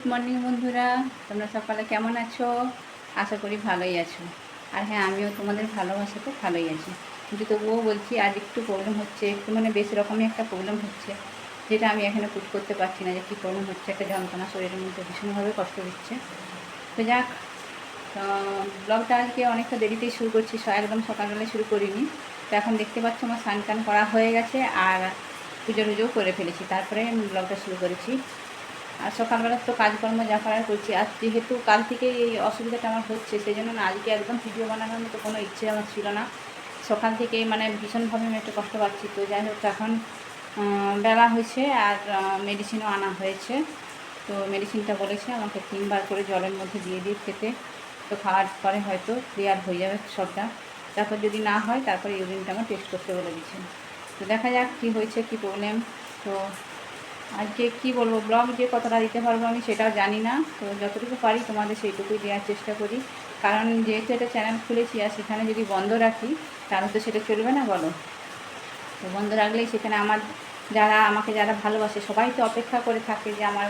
Good morning বন্ধুরা। তোমরা সকালে কেমন আছো? আশা করি ভালোই আছো। আর হ্যাঁ আমিও তোমাদের ভালোবাসাতে ভালোই আছি। কিন্তু তবুও বলছি, আজ একটু প্রবলেম হচ্ছে। একটু মানে বেশ রকমই একটা প্রবলেম হচ্ছে, যেটা আমি এখানে পুট করতে পারছি না যে কী প্রবলেম হচ্ছে। একটা যন্ত্রণা শরীরের মধ্যে ভীষণভাবে কষ্ট দিচ্ছে। তো যাক ব্লগটা আজকে অনেকটা দেরিতেই শুরু করছি। একদম সকালবেলায় শুরু করিনি। তো এখন দেখতে পাচ্ছ আমার স্নান টান করা হয়ে গেছে, আর পুজো টুজোও করে ফেলেছি। তারপরে ব্লগটা শুরু করেছি। আর সকালবেলা তো কাজকর্ম যা করার করছি। আর যেহেতু কাল থেকে এই অসুবিধাটা আমার হচ্ছে সেই জন্য না আজকে একদম ভিডিও বানানোর মতো কোনো ইচ্ছে আমার ছিল না। সকাল থেকে মানে ভীষণভাবে আমি একটু কষ্ট পাচ্ছি। তো যাই হোক, এখন বেলা হয়েছে আর মেডিসিনও আনা হয়েছে। তো মেডিসিনটা বলেছে আমাকে তিনবার করে জলের মধ্যে দিয়ে দিয়ে খেতে। তো খাওয়ার পরে হয়তো ক্লিয়ার হয়ে যাবে সবটা। তারপর যদি না হয়, তারপরে ইউরিনটা আমার টেস্ট করতে বলে দিচ্ছে। তো দেখা যাক কী হয়েছে, কী প্রবলেম তো আজকে কি বলব ব্লগ যে কতটা দিতে পারব আমি সেটাও জানি না। তো যতটুকু পারি তোমাদের সেইটুকুই দেওয়ার চেষ্টা করি। কারণ যেহেতু একটা চ্যানেল খুলেছি আর সেখানে যদি বন্ধ রাখি, তাহলে তো সেটা চলবে না, বলো? তো বন্ধ রাখলেই সেখানে আমার যারা, আমাকে যারা ভালোবাসে, সবাই তো অপেক্ষা করে থাকে যে আমার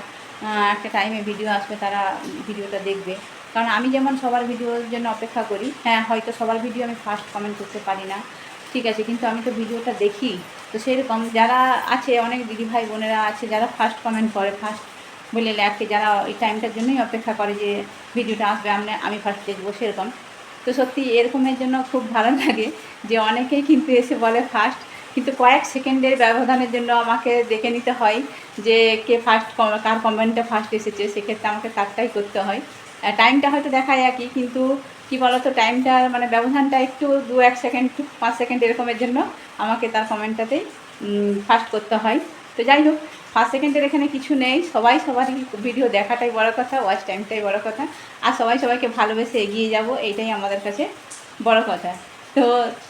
একটা টাইমে ভিডিও আসবে, তারা ভিডিওটা দেখবে। কারণ আমি যেমন সবার ভিডিওর জন্য অপেক্ষা করি হ্যাঁ হয়তো সবার ভিডিও আমি ফার্স্ট কমেন্ট করতে পারি না। ঠিক আছে, কিন্তু আমি তো ভিডিওটা দেখি। তো সেরকম যারা আছে, অনেক দিদি ভাই বোনেরা আছে, যারা ফার্স্ট কমেন্ট করে ফার্স্ট বলে লেখে, যারা ওই টাইমটার জন্যই অপেক্ষা করে যে ভিডিওটা আসবে আমি আমি ফার্স্ট দেখব, সেরকম। তো সত্যি এরকমের জন্য খুব ভালো লাগে যে অনেকেই কিন্তু এসে বলে ফার্স্ট কিন্তু কয়েক সেকেন্ডের ব্যবধানের জন্য আমাকে দেখে নিতে হয় যে কে ফার্স্ট কার কমেন্টটা ফার্স্ট এসেছে, সেক্ষেত্রে আমাকে তারটাই করতে হয়। টাইমটা হয়তো দেখায় একই, কিন্তু কি বলতো টাইমটার মানে ব্যবধানটা একটু দু এক সেকেন্ড পাঁচ সেকেন্ড এরকমের জন্য আমাকে তার কমেন্টটাতেই ফার্স্ট করতে হয়। তো যাই হোক ফার্স্ট সেকেন্ডের এখানে কিছু নেই। সবাই সবারই ভিডিও দেখাটাই বড় কথা ওয়াচ টাইমটাই বড় কথা। আর সবাই সবাইকে ভালোবেসে এগিয়ে যাব এইটাই আমাদের কাছে বড় কথা। তো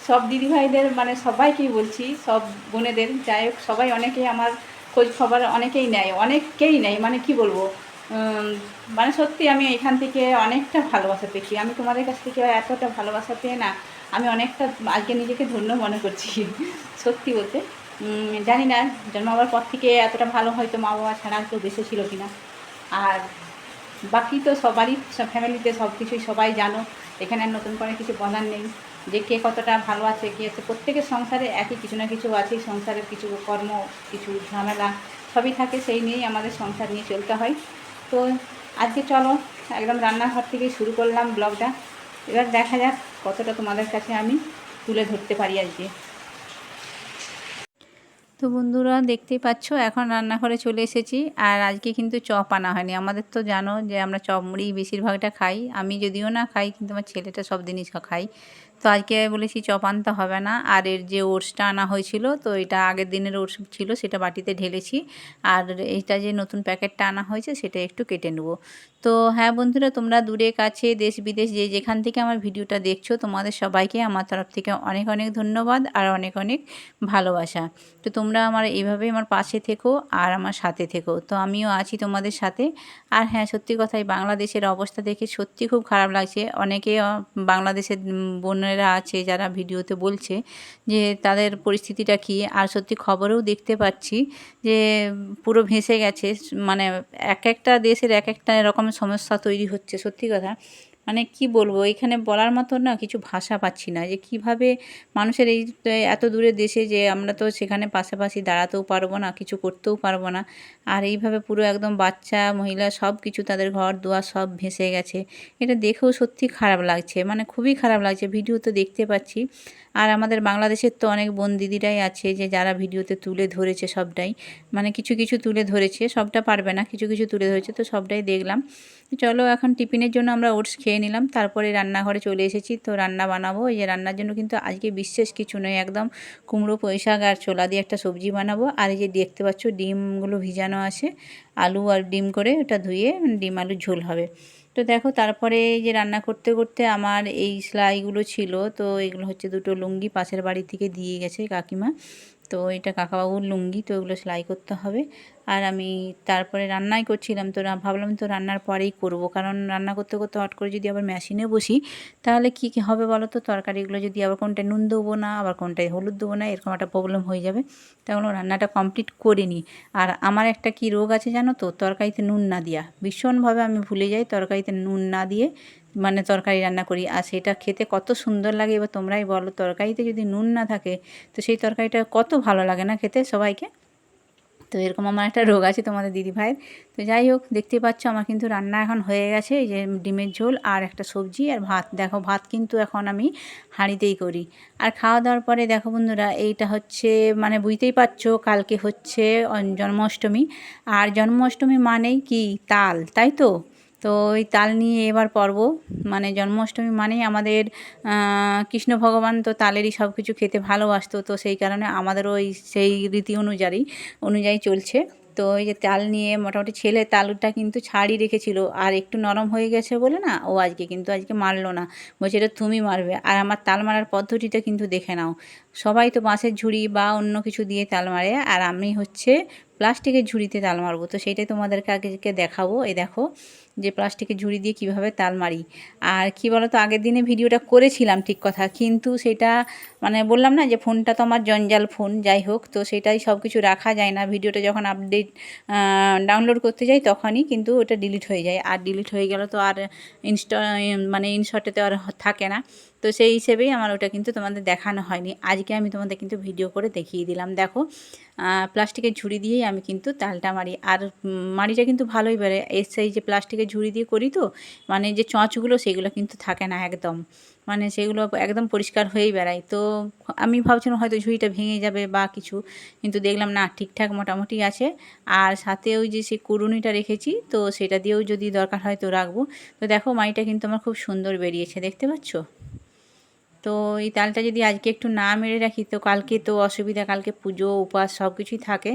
সব দিদিভাইদের মানে সবাইকেই বলছি, সব বোনেদের, যাই হোক, সবাই অনেকেই আমার খোঁজ খবর অনেকেই নেয় অনেকেই নেয় মানে কি বলব? মানে সত্যি আমি এখান থেকে অনেকটা ভালোবাসা পেয়েছি। আমি তোমাদের কাছ থেকে এতটা ভালোবাসা পেয়ে না, আমি অনেকটা আজকে নিজেকে ধন্য মনে করছি, সত্যি বলতে। জানি না জন্মাবার পর থেকে এতটা ভালো হয়তো মা বাবা ছাড়া কেউ বেঁচে ছিল কিনা। আর বাকি তো সবারই, সব ফ্যামিলিতে সব কিছুই সবাই জানো, এখানে নতুন করে কিছু বলার নেই। যে কে কতটা ভালো আছে, কে আছে, প্রত্যেকের সংসারে একই কিছু না কিছু আছেই সংসারের কিছু কর্ম, কিছু ঝামেলা, সবই থাকে, সেই নিয়েই আমাদের সংসার নিয়ে চলতে হয়। তো আজকে চলো, একদম রান্নাঘর থেকে শুরু করলাম ব্লগটা। এবার দেখা যাক কতটা তোমাদের কাছে আমি তুলে ধরতে পারি আজকে। তো বন্ধুরা, দেখতেই পাচ্ছ, এখন রান্নাঘরে চলে এসেছি, আর আজকে কিন্তু চপ আনা হয়নি। আমাদের তো জানো যে আমরা চপ মুড়ি বেশিরভাগটা খাই, আমি যদিও না খাই, কিন্তু আমার ছেলেটা সব জিনিস খাই তো আজকে বলেছি চপ আনতে হবে না। আর এর যে ওটসটা আনা হয়েছিল তো এটা আগের দিনের ওটস ছিল সেটা বাটিতে ঢেলেছি। আর এইটা যে নতুন প্যাকেটটা আনা হয়েছে সেটা একটু কেটে নেব। তো হ্যাঁ বন্ধুরা তোমরা দূরে কাছে দেশ বিদেশ যে যেখান থেকে আমার ভিডিওটা দেখছ তোমাদের সবাইকে আমার তরফ থেকে অনেক অনেক ধন্যবাদ আর অনেক অনেক ভালোবাসা। তো তোমরা আমার এইভাবে আমার পাশে থেকো আর আমার সাথে থেকো। তো আমিও আছি তোমাদের সাথে। আর হ্যাঁ সত্যি কথাই বাংলাদেশের অবস্থা দেখে সত্যি খুব খারাপ লাগছে। অনেকে বাংলাদেশের উম, বোনেরা আছে, যারা ভিডিওতে বলছে যে তাদের পরিস্থিতিটা কী? আর সত্যি খবরেও দেখতে পাচ্ছি যে পুরো ভেসে গেছে মানে এক একটা দেশের এক একটা এরকম সমস্যা তৈরি হচ্ছে, সত্যি কথা। মানে কি বলব, এখানে বলার মতো না কিছু ভাষা পাচ্ছি না যে কীভাবে মানুষের এই এত দূরের দেশে যে আমরা তো সেখানে পাশাপাশি দাঁড়াতেও পারব না, কিছু করতেও পারব না। আর এইভাবে পুরো একদম বাচ্চা, মহিলা সব কিছু তাদের ঘর দুয়ার সব ভেসে গেছে। এটা দেখেও সত্যি খারাপ লাগছে মানে খুবই খারাপ লাগছে। ভিডিও তো দেখতে পাচ্ছি। আর আমাদের বাংলাদেশের তো অনেক বোন দিদিরাই আছে যে যারা ভিডিওতে তুলে ধরেছে সবটাই। মানে কিছু কিছু তুলে ধরেছে, সবটা পারবে না, কিছু কিছু তুলে ধরেছে, তো সবটাই দেখলাম। চলো এখন টিফিনের জন্য আমরা ওটস খেয়ে নিলাম, তারপরে রান্নাঘরে চলে এসেছি। তো রান্না বানাবো। এই যে রান্নার জন্য কিন্তু আজকে বিশেষ কিছু নয়, একদম কুমড়ো শাক আর ছোলা দিয়ে একটা সবজি বানাবো। আর এই যে দেখতে পাচ্ছ ডিমগুলো ভিজানো আছে, আলু আর ডিম করে ওটা ধুয়ে ডিম আলু ঝোল হবে। তো দেখো, তারপরে যে রান্না করতে করতে আমার এই সেলাইগুলো ছিল। তো এগুলো হচ্ছে দুটো লুঙ্গি পাশের বাড়ি থেকে দিয়ে গেছে কাকিমা। তো এটা কাকাবাবুর লুঙ্গি, তো ওগুলো সেলাই করতে হবে। আর আমি তারপরে রান্নাই করছিলাম, তো ভাবলাম তো রান্নার পরেই করব। কারণ রান্না করতে করতে হট করে যদি আবার মেশিনে বসি, তাহলে কী কী হবে বলো তো? তরকারিগুলো যদি আবার কোনটায় নুন দেবো না, আবার কোনটায় হলুদ দেবো না, এরকম একটা প্রবলেম হয়ে যাবে। তখন রান্নাটা কমপ্লিট করে নিই। আর আমার একটা কি রোগ আছে জানো তো? তরকারিতে নুন না দেওয়া ভীষণভাবে আমি ভুলে যাই তরকারিতে নুন না দিয়ে। মানে তরকারি রান্না করি, আর সেটা খেতে কত সুন্দর লাগে। এবার তোমরাই বলো, তরকারিতে যদি নুন না থাকে, তো সেই তরকারিটা কত ভালো লাগে না খেতে সবাইকে? তো এরকম আমার একটা রোগ আছে তোমাদের দিদি ভাইয়ের। তো যাই হোক, দেখতে পাচ্ছ আমার কিন্তু রান্না এখন হয়ে গেছে। এই যে ডিমের ঝোল আর একটা সবজি আর ভাত। দেখো, ভাত কিন্তু এখন আমি হাঁড়িতেই করি। আর খাওয়া দাওয়ার পরে দেখো বন্ধুরা, এইটা হচ্ছে মানে বুঝতেই পারছ, কালকে হচ্ছে জন্মাষ্টমী। আর জন্মাষ্টমী মানেই কি? তাল, তাই তো? তো ওই তাল নিয়ে এবার পর্ব। মানে জন্মাষ্টমী মানেই আমাদের কৃষ্ণ ভগবান তো তালেরই সব কিছু খেতে ভালোবাসতো, তো সেই কারণে আমাদেরও ওই সেই রীতি অনুযায়ী অনুযায়ী চলছে। তো ওই যে তাল নিয়ে মোটামুটি ছেলে তালুটা কিন্তু ছাড়ি রেখেছিল, আর একটু নরম হয়ে গেছে বলে না, ও আজকে কিন্তু আজকে মারলো না। বলছে, এটা তুমি মারবে। আর আমার তাল মারার পদ্ধতিটা কিন্তু দেখে নাও। সবাই তো বাঁশের ঝুড়ি বা অন্য কিছু দিয়ে তাল মারে, আর আমি হচ্ছে প্লাস্টিকের ঝুড়িতে তাল মারবো। তো সেইটাই তোমাদেরকে আগে দেখাবো। এই দেখো যে প্লাস্টিকের ঝুড়ি দিয়ে কীভাবে তাল মারি। আর কি বলো তো আগের দিনে ভিডিওটা করেছিলাম ঠিক কথা, কিন্তু সেটা মানে বললাম না যে ফোনটা তো আমার জঞ্জাল ফোন, যাই হোক, তো সেটাই সব কিছু রাখা যায় না। ভিডিওটা যখন আপডেট ডাউনলোড করতে যাই তখনই কিন্তু ওটা ডিলিট হয়ে যায়। আর ডিলিট হয়ে গেল তো আর ইনস্টা মানে ইনশটে তো আর থাকে না। তো সেই হিসেবেই আমার ওটা কিন্তু তোমাদের দেখানো হয়নি। আজকে আমি তোমাদের কিন্তু ভিডিও করে দেখিয়ে দিলাম। দেখো প্লাস্টিকের ঝুড়ি দিয়েই আমি কিন্তু তালটা মারি। আর মাড়িটা কিন্তু ভালোই বেড়ে। এর যে প্লাস্টিকের ঝুড়ি দিয়ে করি তো মানে যে চঁচগুলো সেগুলো কিন্তু থাকে না একদম। মানে সেগুলো একদম পরিষ্কার হয়েই বেড়ায়। তো আমি ভাবছিলাম হয়তো ঝুড়িটা ভেঙে যাবে বা কিছু, কিন্তু দেখলাম না, ঠিকঠাক মোটামুটি আছে। আর সাথে ওই যে সেই কুড়ুনিটা রেখেছি, তো সেটা দিয়েও যদি দরকার হয় তো রাখব। তো দেখো, মাড়িটা কিন্তু আমার খুব সুন্দর বেরিয়েছে, দেখতে পাচ্ছ? তো এই তালটা যদি আজকে একটু না মেরে রাখি, তো কালকে তো অসুবিধা, কালকে পুজো উপাস সব কিছুই থাকে।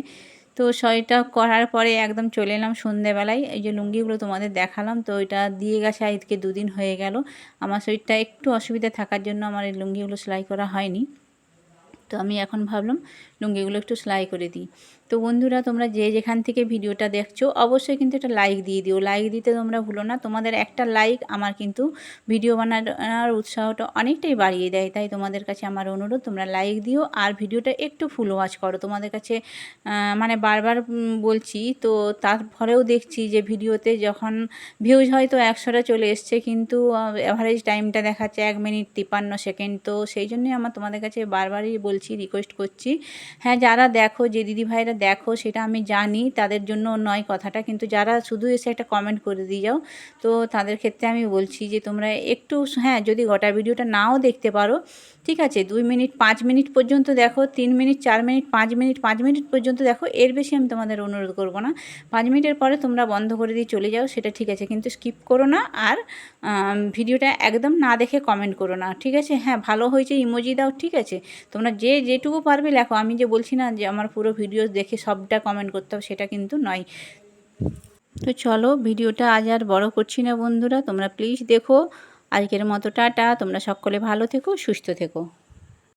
তো সেটা করার পরে একদম চলে এলাম সন্ধেবেলায়। এই যে লুঙ্গিগুলো তোমাদের দেখালাম, তো এটা দিয়ে গেছে, আজকে দুদিন হয়ে গেল। আমার শরীরটা একটু অসুবিধা থাকার জন্য আমার এই লুঙ্গিগুলো সেলাই করা হয়নি। তো আমি এখন ভাবলাম লুঙ্গিগুলো একটু সেলাই করে দিই। তো বন্ধুরা, তোমরা যে যেখান থেকে ভিডিওটা দেখছ, অবশ্যই কিন্তু একটা লাইক দিয়ে দিও। লাইক দিতে তোমরা ভুলো না। তোমাদের একটা লাইক আমার কিন্তু ভিডিও বানানোর উৎসাহটা অনেকটাই বাড়িয়ে দেয়। তাই তোমাদের কাছে আমার অনুরোধ, তোমরা লাইক দিও আর ভিডিওটা একটু ফুল ওয়াচ করো। তোমাদের কাছে মানে বারবার বলছি, তো তারপরেও দেখছি যে ভিডিওতে যখন ভিউজ হয়তো একশোটা চলে এসছে। কিন্তু অ্যাভারেজ টাইমটা দেখাচ্ছে এক মিনিট তিপ্পান্ন সেকেন্ড তো সেই জন্যই আমার তোমাদের কাছে বারবারই বলছি রিকোয়েস্ট করছি। হ্যাঁ যারা দেখো যে দিদি ভাইরা দেখো, সেটা আমি জানি, তাদের জন্য নয় কথাটা, কিন্তু যারা শুধু এসে একটা কমেন্ট করে দিয়ে যাও, তো তাদের ক্ষেত্রে আমি বলছি যে তোমরা একটু হ্যাঁ যদি গোটা ভিডিওটা নাও দেখতে পারো, ঠিক আছে, দুই মিনিট, পাঁচ মিনিট পর্যন্ত দেখো, তিন মিনিট, চার মিনিট, পাঁচ মিনিট পাঁচ মিনিট পর্যন্ত দেখো, এর বেশি আমি তোমাদের অনুরোধ করব না। পাঁচ মিনিটের পরে তোমরা বন্ধ করে দিয়ে চলে যাও, সেটা ঠিক আছে, কিন্তু স্কিপ করো না আর ভিডিওটা একদম না দেখে কমেন্ট করো না, ঠিক আছে? হ্যাঁ ভালো হয়েছে ইমোজি দাও, ঠিক আছে? তোমরা যে যেটুকু পারবে লেখো, আমি যে বলছি না যে আমার পুরো ভিডিও দেখে সবটা কমেন্ট করতে হবে, সেটা কিন্তু নয়। তো চলো, ভিডিওটা আজ আর বড়ো করছি না বন্ধুরা, তোমরা প্লিজ দেখো। আজকের মতো টাটা, তোমরা সকলে ভালো থেকো, সুস্থ থেকো।